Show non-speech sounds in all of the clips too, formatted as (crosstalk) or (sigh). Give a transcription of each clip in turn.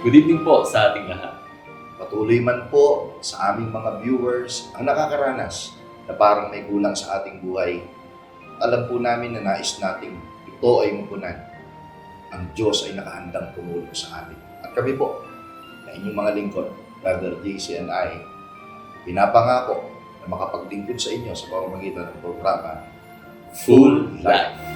Good evening po sa ating lahat. Patuloy man po sa aming mga viewers ang nakakaranas na parang may kulang sa ating buhay. Alam po namin na nais nating ito ay mapunan. Ang Diyos ay nakahandang tumulong sa atin. At kami po, na inyong mga lingkod, Brother JC and I, pinapangako na makapaglingkod sa inyo sa pamamagitan ng programa Full Life.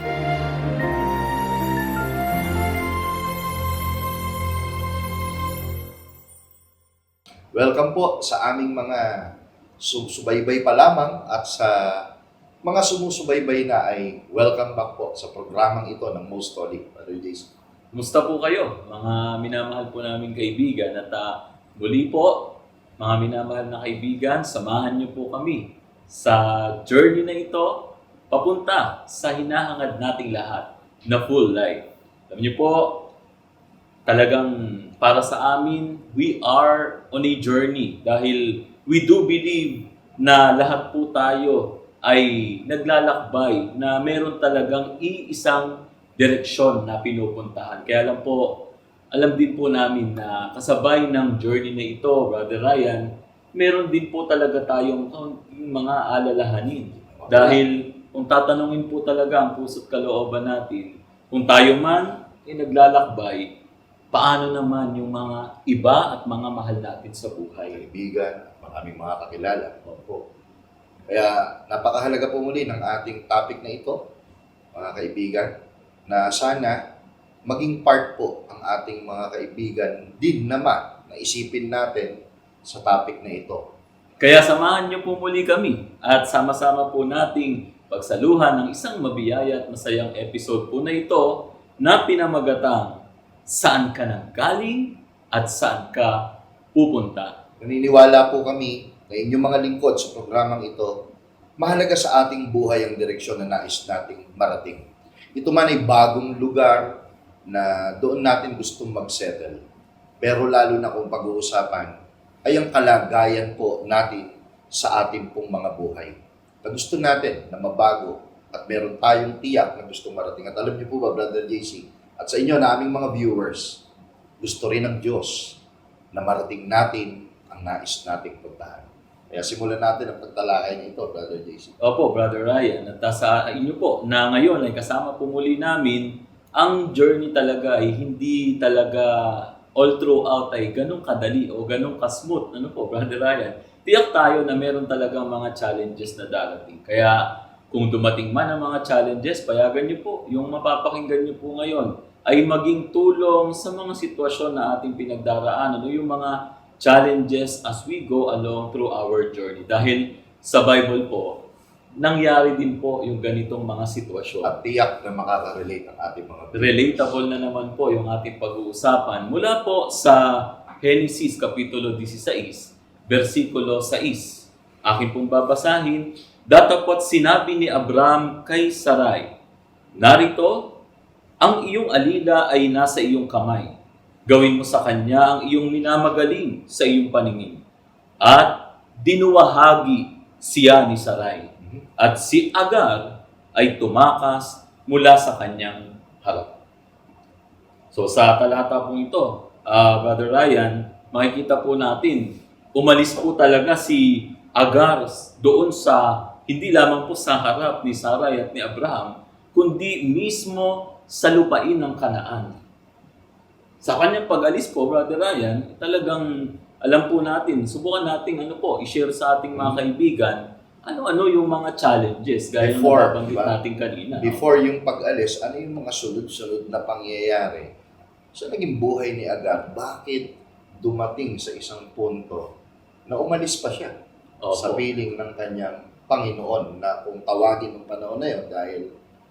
Welcome po sa aming mga susubaybay pa lamang at sa mga sumusubaybay na ay welcome back po sa programang ito ng Most Holy, Brother Jason. Kumusta po kayo, mga minamahal po namin kaibigan at ah, muli po, mga minamahal na kaibigan, samahan niyo po kami sa journey na ito papunta sa hinahangad nating lahat na full life. Alam niyo po, talagang para sa amin, we are on a journey dahil we do believe na lahat po tayo ay naglalakbay na meron talagang iisang direksyon na pinupuntahan. Kaya lang po, alam din po namin na kasabay ng journey na ito, Brother Ryan, meron din po talaga tayong mga alalahanin. Dahil kung tatanungin po talaga ang puso't kalooban natin, kung tayo man ay naglalakbay, paano naman yung mga iba at mga mahal natin sa buhay? Kaibigan, maraming mga kakilala. Opo. Kaya napakahalaga po muli ng ating topic na ito, mga kaibigan, na sana maging part po ang ating mga kaibigan din naman na isipin natin sa topic na ito. Kaya samahan niyo po muli kami at sama-sama po nating pagsaluhan ng isang mabiyaya at masayang episode po na ito na pinamagatang Saan ka nang galing at saan ka pupunta? Naniniwala po kami na inyong mga lingkod sa programang ito, mahalaga sa ating buhay ang direksyon na nais nating marating. Ito man ay bagong lugar na doon natin gustong mag-settle. Pero lalo na kung pag-uusapan ay ang kalagayan po natin sa ating pong mga buhay. Na gusto natin na mabago at meron tayong tiyak na gustong marating. At alam niyo po ba, Brother JC, at sa inyo na aming mga viewers, gusto rin ng Diyos na marating natin ang nais nating puntahan. Kaya simulan natin ang pagtalakay nito, Brother JC. Opo, Brother Ryan, at sa inyo po na ngayon ay kasama po muli namin, ang journey talaga ay hindi talaga all throughout ay ganun kadali o ganun kasmooth. Ano po, Brother Ryan? Tiyak tayo na meron talagang mga challenges na darating. Kaya kung dumating man ang mga challenges, payagan niyo po, yung mapapakinggan niyo po ngayon ay maging tulong sa mga sitwasyon na ating pinagdaraanan o yung mga challenges as we go along through our journey. Dahil sa Bible po, nangyari din po yung ganitong mga sitwasyon. At tiyak na makaka-relate ang ating mga. Relatable na naman po yung ating pag-uusapan mula po sa Genesis Kapitulo 16, versikulo 6. Akin pong babasahin, Datapot sinabi ni Abram kay Sarai, Narito, ang iyong alila ay nasa iyong kamay. Gawin mo sa kanya ang iyong minamagaling sa iyong paningin. At dinuwahagi siya ni Sarai. At si Agar ay tumakas mula sa kanyang harap. So sa talata po ito, ah, Brother Ryan, makikita po natin, umalis po talaga si Agar doon sa, hindi lamang po sa harap ni Sarai at ni Abraham, kundi mismo sa lupain ng Kanaan. Sa kanyang pag-alis po, Brother Ryan, talagang alam po natin, subukan natin ano po, i-share sa ating mga kaibigan, ano-ano yung mga challenges, gaya ng Before, nabanggit diba? natin kanina. Before yung pag-alis, ano yung mga sunod-sunod na pangyayari sa naging buhay ni Agar? Bakit dumating sa isang punto na umalis pa siya Opo. sa piling ng kanyang Panginoon na kung tawagin ng panahon na yun dahil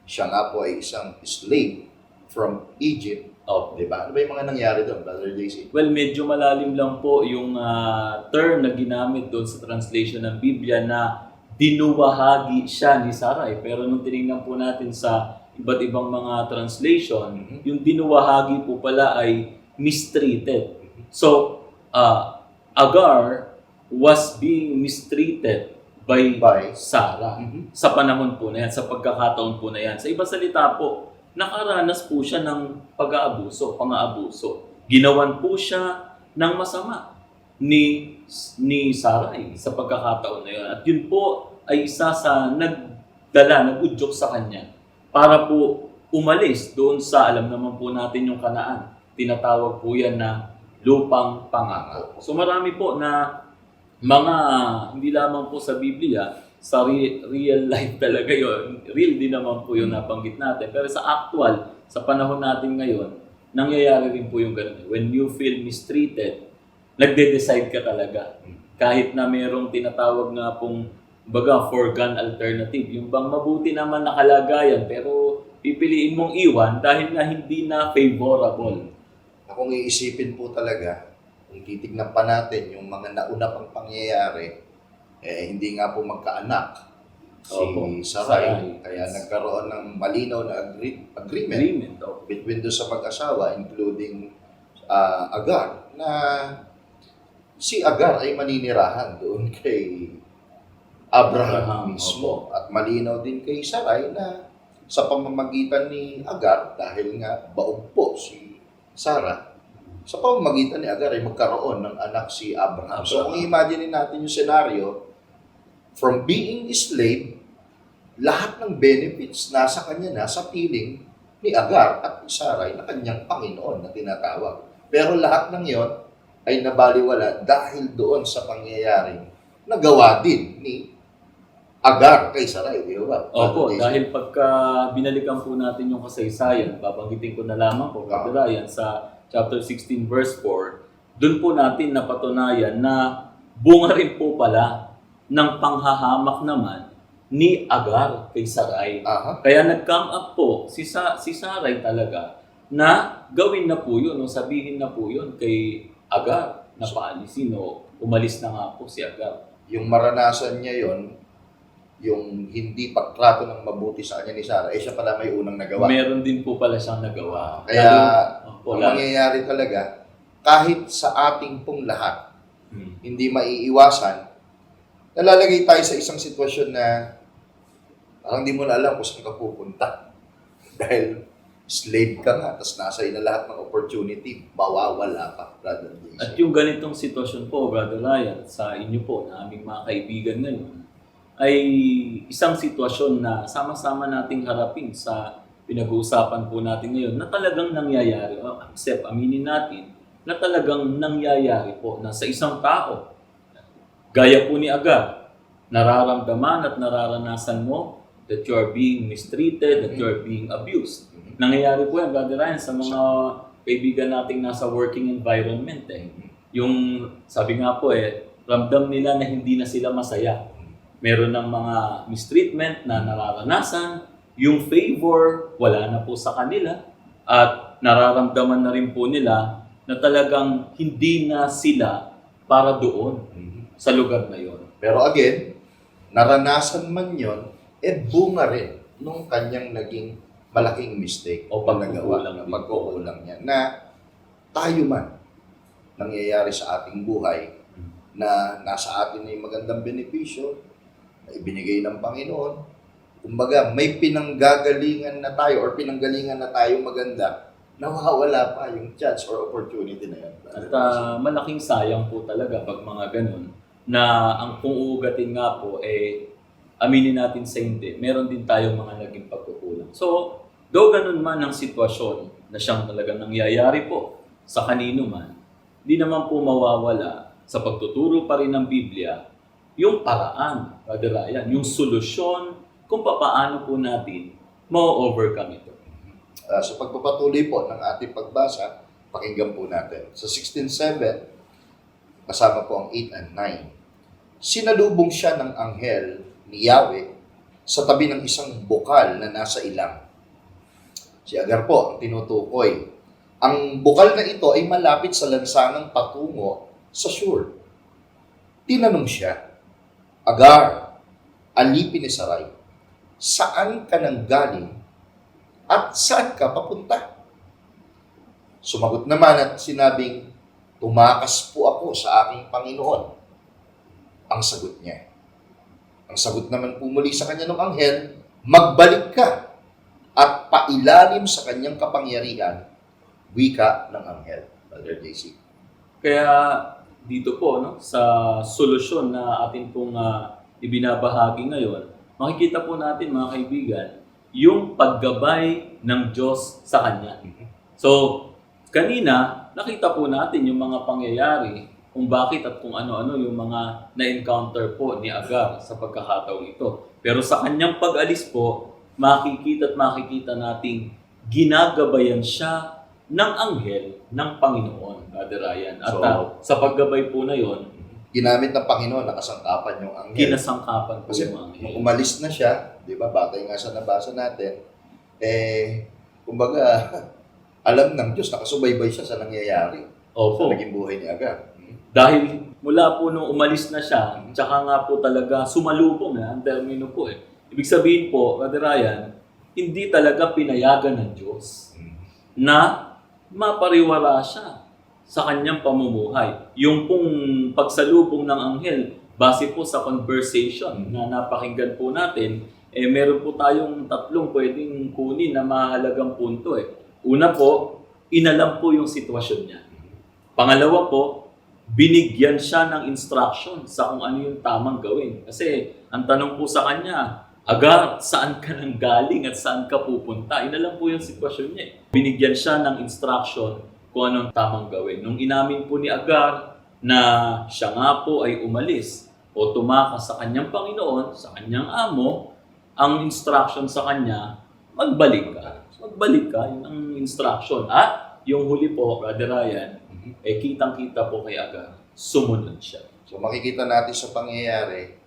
siya nga po ay isang slave from Egypt, Opo. di ba? Ano ba yung mga nangyari doon, Brother JC? Well, medyo malalim lang po yung ah, term na ginamit doon sa translation ng Biblia na dinuwahagi siya ni Sarai. Pero nung tinignan po natin sa iba't ibang mga translation, Mhm. yung dinuwahagi po pala ay mistreated. So, ah, Agar was being mistreated by, By? Sarah Mhm. sa panahon po na yan, sa pagkakataon po na yan. Sa ibang salita po, nakaranas po siya ng pag-aabuso, pang-aabuso. ginawan po siya ng masama ni ni Sarai sa pagkakataon na yun. At yun po ay isa sa nagdala, nagudyok sa kanya para po umalis doon sa, alam naman po natin yung kanaan. Tinatawag po yan na lupang pangako. So marami po na mga, hindi lamang po sa Biblia, sa re- real life talaga yon Real din naman po yung nabanggit natin. Pero sa actual, sa panahon natin ngayon, nangyayari rin po yung ganun. When you feel mistreated, nagde-decide ka talaga. Kahit na mayroong tinatawag nga pong baga foregone alternative. Yung bang mabuti naman na kalagayan pero pipiliin mong iwan dahil nga hindi na favorable. Kung iisipin po talaga, kung titignan pa natin yung mga nauna pang pangyayari, eh, hindi nga po magkaanak si Opo, Sarai. Sarai. Kaya nagkaroon ng malinaw na agree- agreement Agreement. oh. between doon sa mag-asawa, including ah, Agar, na si Agar ay maninirahan doon (laughs) kay Abraham, Abraham, mismo. At malinaw din kay Sarai na sa pamamagitan ni Agar, dahil nga baog po si Sarah, sa pamamagitan ni Agar ay magkaroon ng anak si Abraham. So Abraham. kung imagine natin yung scenario, from being a slave, lahat ng benefits nasa kanya na sa piling ni Agar at ni Sarai na kanyang Panginoon na tinatawag. Pero lahat ng yon ay nabaliwala dahil doon sa pangyayaring nagawa din ni Agar kay Sarai, di ba? Opo, Jason? dahil pagka binalikan po natin yung kasaysayan, babanggitin ko na lamang po, Ah. Ryan, sa chapter 16 verse 4, doon po natin napatunayan na bunga rin po pala ng panghahamak naman ni Agar kay Sarai. Aha. Kaya nag-come up po si, Sa, si Sarai talaga na gawin na po yun, o sabihin na po yun kay Agar na paalisin o umalis na nga po si Agar. Yung maranasan niya yon yung hindi pagtrato ng mabuti sa kanya ni Sarah, eh siya pala may unang nagawa. Meron din po pala siyang nagawa. Kaya, Lalo- Ang lalo- mangyayari talaga, kahit sa ating pong lahat, Hmm. hindi maiiwasan, nalalagay tayo sa isang sitwasyon na parang hindi mo na alam kung saan ka pupunta. (laughs) Dahil slave ka nga, tapos nasa na lahat ng opportunity, mawawala ka, brother At Jason. yung ganitong sitwasyon po, Brother Ryan, sa inyo po, na aming mga kaibigan ngayon, ay isang sitwasyon na sama-sama nating harapin sa pinag-uusapan po natin ngayon na talagang nangyayari, o accept, aminin natin, na talagang nangyayari po na sa isang tao, gaya po ni Agar, nararamdaman at nararanasan mo that you are being mistreated, that you are being abused. Mhm. Nangyayari po yan, Brother Ryan, sa mga kaibigan nating nasa working environment eh. Yung sabi nga po eh, ramdam nila na hindi na sila masaya. Meron ng mga mistreatment na nararanasan, yung favor wala na po sa kanila at nararamdaman na rin po nila na talagang hindi na sila para doon Mhm. sa lugar na yon. Pero again, naranasan man yon, eh bunga rin nung kanyang naging malaking mistake O na pagkukulang na pagkukulang niya, na tayo man, nangyayari sa ating buhay, na nasa atin ay magandang benepisyo, na ibinigay ng Panginoon. Kumbaga, may pinanggagalingan na tayo or pinanggalingan na tayo maganda, nawawala pa yung chance or opportunity na yan. At ah, malaking sayang po talaga pag mga ganun na ang kung uugatin nga po eh aminin natin sa hindi, meron din tayong mga naging pagkukulang. So, though ganun man ang sitwasyon na siyang talagang nangyayari po sa kanino man, di naman po mawawala sa pagtuturo pa rin ng Biblia yung paraan, Brother Ryan, yung solusyon kung papaano po natin ma-overcome ito. Ah, sa pagpapatuloy po ng ating pagbasa, pakinggan po natin. Sa 16.7, kasama po ang 8 and 9. Sinalubong siya ng anghel ni Yahweh sa tabi ng isang bukal na nasa ilang. Si Agar po ang tinutukoy. Ang bukal na ito ay malapit sa lansangang patungo sa Shur. Tinanong siya, Agar, alipin ni Sarai, saan ka nang galing at saan ka papunta? Sumagot naman at sinabing, tumakas po ako sa aking Panginoon. Ang sagot niya. Ang sagot naman po muli sa kanya ng anghel, magbalik ka at pailalim sa kanyang kapangyarihan, wika ng anghel. Brother JC. Kaya dito po no sa solusyon na atin pong ah, ibinabahagi ngayon, makikita po natin mga kaibigan yung paggabay ng Diyos sa kanya. So, kanina nakita po natin yung mga pangyayari kung bakit at kung ano-ano yung mga na-encounter po ni Agar sa pagkakataong ito. Pero sa kanyang pag-alis po, makikita at makikita nating ginagabayan siya ng anghel ng Panginoon, Brother Ryan. At So- ah, sa paggabay po na yon, Ginamit ng Panginoon, nakasangkapan yung anghel. kinasangkapan po Kasi yung anghel. nung umalis na siya, di ba, batay nga sa nabasa natin, eh, kumbaga, (laughs) alam ng Diyos, nakasubaybay siya sa nangyayari Opo. sa naging buhay ni Agar. Hmm. Dahil mula po nung umalis na siya, tsaka nga po talaga sumalubong na, ang termino po eh. Ibig sabihin po, Brother Ryan, hindi talaga pinayagan ng Diyos Hmm. na mapariwara siya sa kanyang pamumuhay. Yung pong pagsalubong ng anghel, base po sa conversation na napakinggan po natin, eh meron po tayong tatlong pwedeng kunin na mahalagang punto eh. Una po, inalam po yung sitwasyon niya. Pangalawa po, binigyan siya ng instruction sa kung ano yung tamang gawin. Kasi ang tanong po sa kanya, Agar, saan ka nang galing at saan ka pupunta? Inalam po yung sitwasyon niya. eh. Binigyan siya ng instruction kung anong tamang gawin. Nung inamin po ni Agar na siya nga po ay umalis o tumakas sa kanyang Panginoon, sa kanyang amo, ang instruction sa kanya, magbalik ka. Magbalik ka, yun ang instruction. At yung huli po, Brother Ryan, eh kitang-kita po kay Agar, sumunod siya. So makikita natin sa pangyayari,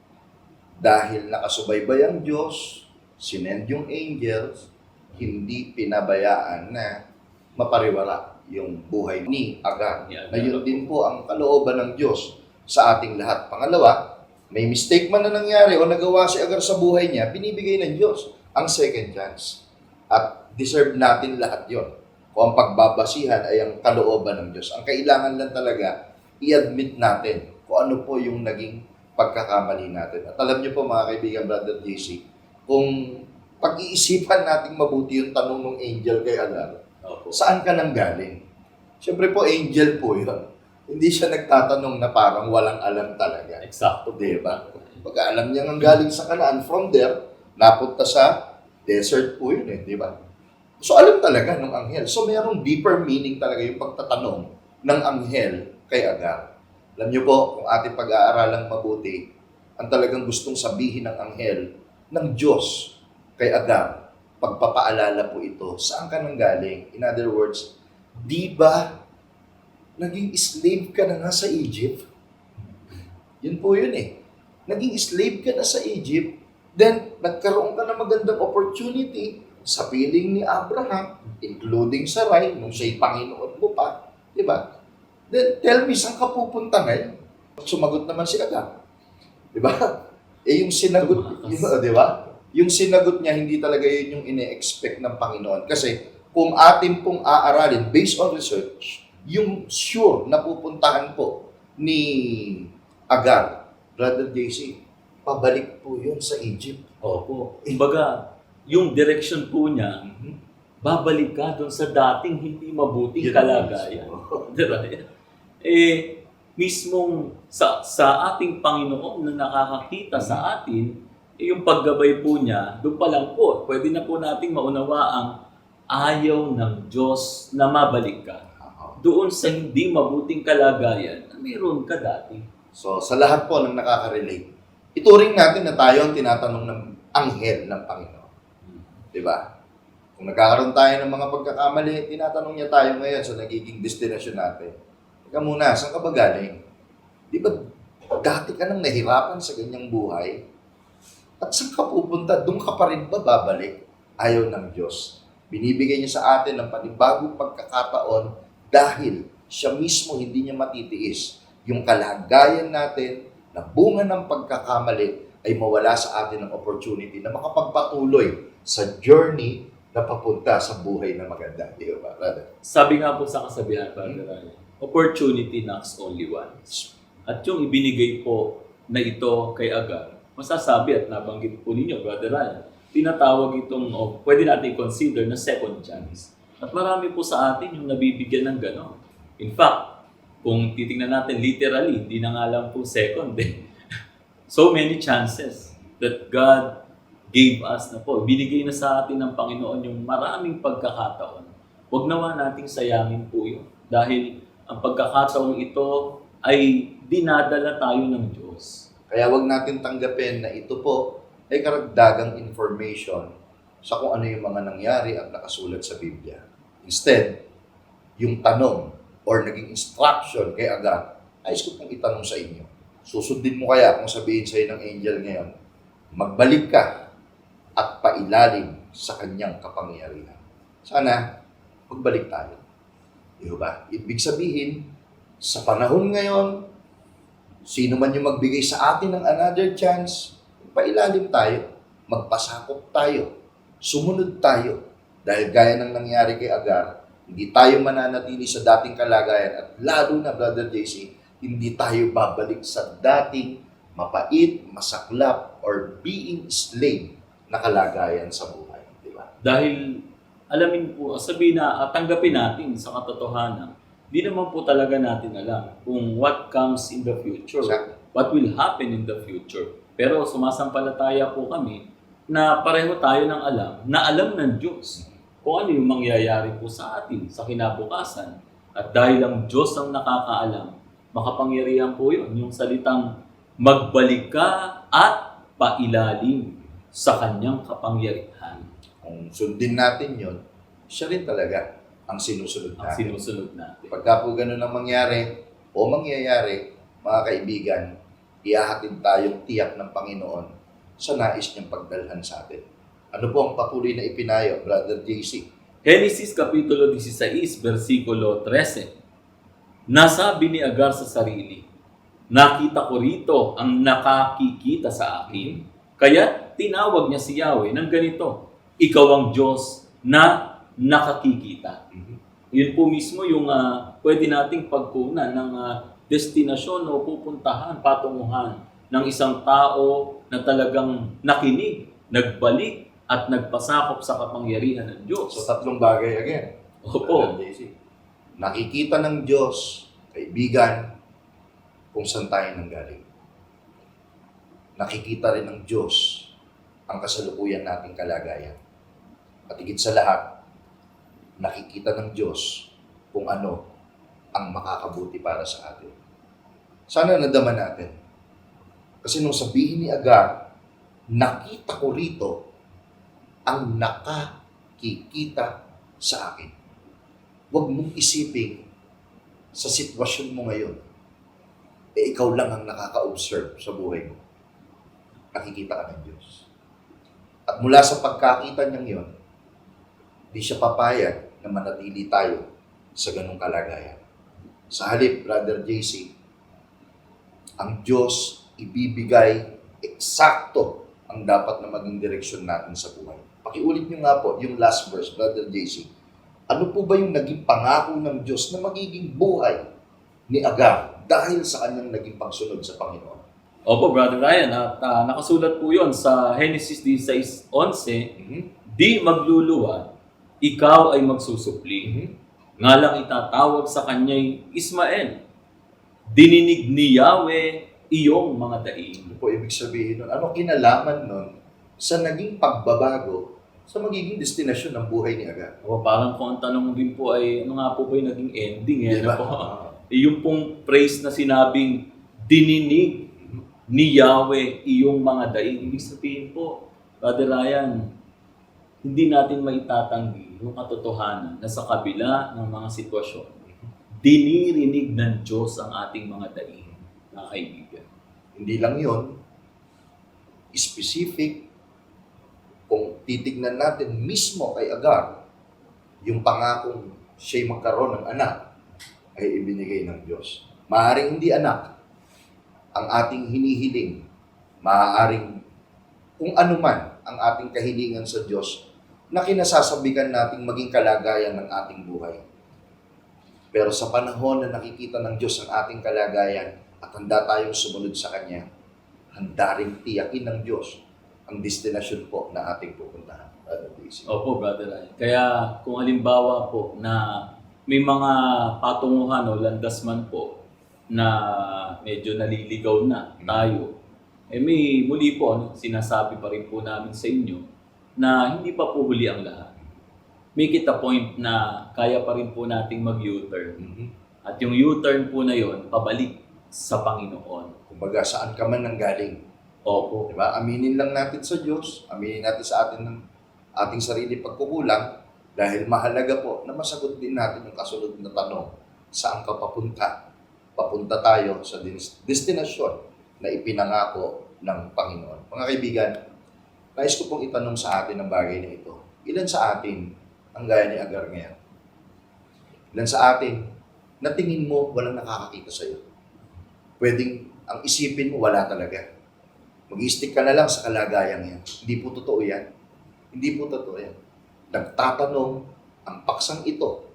dahil nakasubaybay ang Diyos, sinend yung angels, hindi pinabayaan na mapariwara yung buhay ni Agar. Agar. Na yun din po ang kalooban ng Diyos sa ating lahat. Pangalawa, may mistake man na nangyari o nagawa si Agar sa buhay niya, binibigay ng Diyos ang second chance. At deserve natin lahat yon. Kung ang pagbabasihan ay ang kalooban ng Diyos. Ang kailangan lang talaga, i-admit natin kung ano po yung naging pagkakamali natin. At alam niyo po mga kaibigan, Brother JC, kung pag-iisipan natin mabuti yung tanong ng angel kay Agar, Opo. saan ka nang galing? Siyempre po, angel po yun. Hindi siya nagtatanong na parang walang alam talaga. Eksakto po. Di ba? Pag alam niya ang galing sa kanaan, from there, napunta sa desert po yun eh, di ba? So alam talaga ng anghel. So mayroong deeper meaning talaga yung pagtatanong ng anghel kay Agar. Alam niyo po, kung ating pag-aaralang mabuti, ang talagang gustong sabihin ng anghel ng Diyos kay Agar, pagpapaalala po ito, saan ka nang galing? In other words, di ba naging slave ka na nga sa Egypt? Yun po yun eh. Naging slave ka na sa Egypt, then nagkaroon ka ng magandang opportunity sa piling ni Abraham, including Sarai, nung siya'y Panginoon mo pa. Di ba? Then tell me, saan ka pupunta ngayon? Sumagot naman si Agar. Di ba? Eh yung sinagot, di ba? Yung sinagot niya, hindi talaga yun yung ine-expect ng Panginoon. Kasi kung atin pong aaralin, based on research, yung sure na pupuntahan po ni Agar, Brother JC, pabalik po yun sa Egypt. Opo. Kumbaga, yung direction po niya, babalik ka doon sa dating hindi mabuting Yun kalagayan. mismo. (laughs) Eh, mismong sa, sa ating Panginoon na nakakakita sa atin, eh, yung paggabay po niya, doon pa lang po, pwede na po nating maunawa ang ayaw ng Diyos na mabalik ka. Doon sa hindi mabuting kalagayan na meron ka dati. So, sa lahat po ng nakaka-relate, ituring natin na tayo ang tinatanong ng anghel ng Panginoon. Di ba? Kung nagkakaroon tayo ng mga pagkakamali, tinatanong niya tayo ngayon sa nagiging destinasyon natin. Teka muna, saan ka ba galing? Di ba dati ka nang nahirapan sa ganyang buhay? At saan ka pupunta? Doon ka pa rin ba babalik? Ayaw ng Diyos. Binibigay niya sa atin ng panibagong pagkakataon dahil siya mismo hindi niya matitiis yung kalagayan natin na bunga ng pagkakamali ay mawala sa atin ng opportunity na makapagpatuloy sa journey na papunta sa buhay na maganda. Di ba, brother? Sabi nga po sa kasabihan, Brother Ryan, opportunity knocks only once. At yung ibinigay po na ito kay Agar, masasabi at nabanggit po ninyo, Brother Ryan, tinatawag itong, o pwede natin consider na second chance. At marami po sa atin yung nabibigyan ng gano'n. In fact, kung titingnan natin literally, hindi na nga lang po second eh. (laughs) so many chances that God gave us na po. Binigay na sa atin ng Panginoon yung maraming pagkakataon. Huwag naman nating sayangin po yun. Dahil ang pagkakataon ito ay dinadala tayo ng Diyos. Kaya wag natin tanggapin na ito po ay karagdagang information sa kung ano yung mga nangyari at nakasulat sa Biblia. Instead, yung tanong or naging instruction kay Agar, ayos ko pong itanong sa inyo. Susundin mo kaya kung sabihin sa'yo ng angel ngayon, magbalik ka at pailalim sa kanyang kapangyarihan. Sana, magbalik tayo. Di ba? Ibig sabihin, sa panahon ngayon, Sino man yung magbigay sa atin ng another chance, pailalim tayo, magpasakop tayo, sumunod tayo. Dahil gaya ng nangyari kay Agar, hindi tayo mananatili sa dating kalagayan at lalo na, Brother JC, hindi tayo babalik sa dating mapait, masaklap, or being slave na kalagayan sa buhay. Di ba? Dahil alamin po, sabihin na, at tanggapin natin sa katotohanan, di naman po talaga natin alam kung what comes in the future, Exactly. what will happen in the future. Pero sumasampalataya po kami na pareho tayo ng alam, na alam ng Diyos kung ano yung mangyayari po sa atin sa kinabukasan. At dahil ang Diyos ang nakakaalam, makapangyarihan po yun, yung salitang magbalik ka at pailalim sa kanyang kapangyarihan. Kung sundin natin yon, siya rin talaga ang sinusunod Ang natin. sinusunod natin. Pagka po ganun ang mangyari o mangyayari, mga kaibigan, ihahatid tayong tiyak ng Panginoon sa nais niyang pagdalhan sa atin. Ano po ang patuloy na ipinayo, Brother JC? Genesis Kapitulo 16, versikulo 13. Nasabi ni Agar sa sarili, Nakita ko rito ang nakakikita sa akin, kaya tinawag niya si Yahweh ng ganito, Ikaw ang Diyos na nakakikita. Yun po mismo yung ah, pwede nating pagkunan ng ah, destinasyon o pupuntahan, patunguhan ng isang tao na talagang nakinig, nagbalik, at nagpasakop sa kapangyarihan ng Diyos. So tatlong bagay again. Opo. Nakikita ng Diyos, kaibigan, kung saan tayo nanggaling. Nakikita rin ng Diyos ang kasalukuyan nating kalagayan. At higit sa lahat, nakikita ng Diyos kung ano ang makakabuti para sa atin. Sana nadama natin. Kasi nung sabihin ni Agar, nakita ko rito ang nakakikita sa akin. Huwag mong isipin sa sitwasyon mo ngayon, eh ikaw lang ang nakaka-observe sa buhay mo. Nakikita ka ng Diyos. At mula sa pagkakita niyang yon, di siya papayag na manatili tayo sa ganong kalagayan. Sa halip, Brother JC, ang Diyos ibibigay eksakto ang dapat na maging direksyon natin sa buhay. Pakiulit niyo nga po yung last verse, Brother JC. Ano po ba yung naging pangako ng Diyos na magiging buhay ni Agar dahil sa kanyang naging pagsunod sa Panginoon? Opo, Brother Ryan, at ah, nakasulat po yon sa Genesis 16.11, Mhm. Di magluluwa, ikaw ay magsusupli. Mhm. Nga lang itatawag sa kanya'y Ismael. Dininig ni Yahweh iyong mga daing. Ano po ibig sabihin nun? Ano kinalaman nun sa naging pagbabago sa magiging destinasyon ng buhay ni Agar? O parang kung ang tanong din po ay ano nga po ba yung naging ending eh? Di ba? Ano po? (laughs) Eh, Yung pong phrase na sinabing dininig ni Yahweh iyong mga daing. Ibig sabihin po, Brother Ryan, hindi natin maitatanggi yung katotohanan na sa kabila ng mga sitwasyon, dinirinig ng Diyos ang ating mga daing, mga kaibigan. Hindi lang yon specific kung titignan natin mismo kay Agar, yung pangakong siya'y magkaroon ng anak ay ibinigay ng Diyos. Maaring hindi anak ang ating hinihiling, maaaring kung ano man ang ating kahilingan sa Diyos na kinasasabikan nating maging kalagayan ng ating buhay. Pero sa panahon na nakikita ng Diyos ang ating kalagayan at handa tayong sumunod sa Kanya, handa rin tiyakin ng Diyos ang destinasyon po na ating pupuntahan. Opo, Brother Ryan. Kaya kung halimbawa po na may mga patunguhan o landas man po na medyo naliligaw na tayo, eh may muli po, ano, sinasabi pa rin po namin sa inyo na hindi pa po huli ang lahat. Make it a point na kaya pa rin po nating mag-U-turn. Mhm. At yung U-turn po na yon pabalik sa Panginoon. Kumbaga, saan ka man nanggaling. Opo. Diba? Aminin lang natin sa Diyos, aminin natin sa atin ng ating sarili pagkukulang dahil mahalaga po na masagot din natin yung kasunod na tanong, saan ka papunta? Papunta tayo sa destinasyon na ipinangako ng Panginoon. Mga kaibigan, nais ko pong itanong sa atin ang bagay na ito. Ilan sa atin ang gaya ni Agar ngayon? Ilan sa atin na tingin mo walang nakakakita sa iyo? Pwedeng ang isipin mo wala talaga mag-stick ka na lang sa kalagayan yan. Hindi po totoo yan. Hindi po totoo yan. Nagtatanong ang paksang ito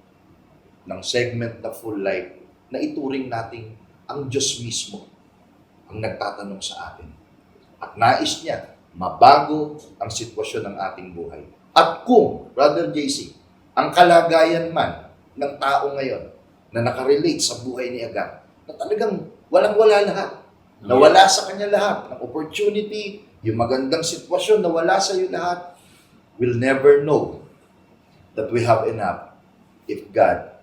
ng segment na full life na ituring nating ang Diyos mismo ang nagtatanong sa atin. At nais niya mabago ang sitwasyon ng ating buhay. At kung, Brother JC, ang kalagayan man ng tao ngayon na nakarelate sa buhay ni Agar, na talagang walang-wala lahat, Nawala sa kanya lahat ng opportunity, yung magandang sitwasyon, nawala sa iyo lahat. We'll never know that we have enough if God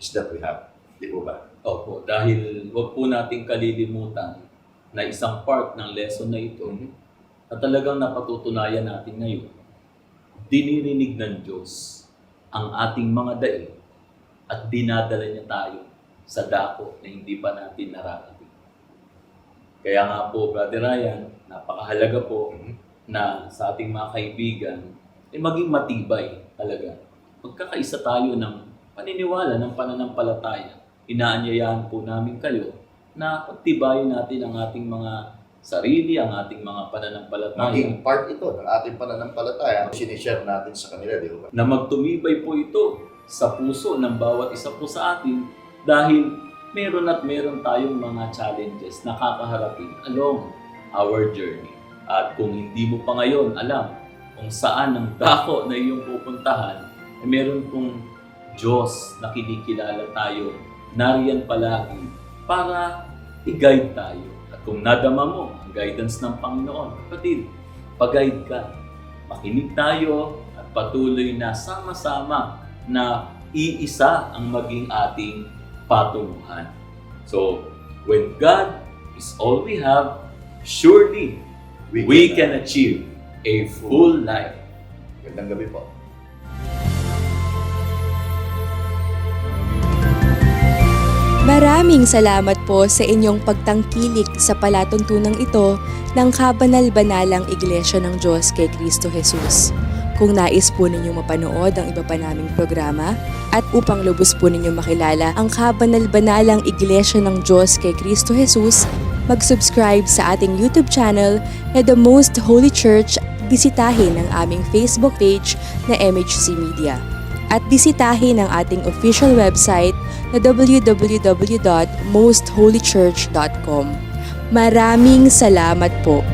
is that we have. Di po ba? Opo. Dahil wag po nating kalilimutan na isang part ng lesson na ito na talagang napatutunayan natin ngayon. Dinirinig ng Diyos ang ating mga daig at dinadala niya tayo sa dako na hindi pa natin nararating. Kaya nga po, Brother Ryan, napakahalaga po Mhm. na sa ating mga kaibigan, ay maging matibay talaga. Magkakaisa tayo ng paniniwala, ng pananampalataya. Inaanyayahan po namin kayo na pagtibayin natin ang ating mga sarili, ang ating mga pananampalataya. Maging part ito ng ating pananampalataya. Sinishare natin sa kanila, di ba? na magtumibay po ito sa puso ng bawat isa po sa atin dahil meron at meron tayong mga challenges na kakaharapin along our journey. At kung hindi mo pa ngayon alam kung saan ang dako na iyong pupuntahan, eh meron pong Diyos na kinikilala tayo, nariyan palagi para i-guide tayo. Kung nadama mo ang guidance ng Panginoon, kapatid, pag-guide ka. Makinig tayo at patuloy na sama-sama na iisa ang maging ating patunguhan. So, when God is all we have, surely we can achieve a full life. Gandang gabi po. Maraming salamat po sa inyong pagtangkilik sa palatuntunang ito ng kabanal-banalang Iglesia ng Diyos kay Kristo Jesus. Kung nais po ninyong mapanood ang iba pa naming programa at upang lubos po ninyong makilala ang kabanal-banalang Iglesia ng Diyos kay Kristo Jesus, mag-subscribe sa ating YouTube channel na The Most Holy Church bisitahin ang aming Facebook page na MHC Media at bisitahin ang ating official website na www.mostholychurch.com. Maraming salamat po.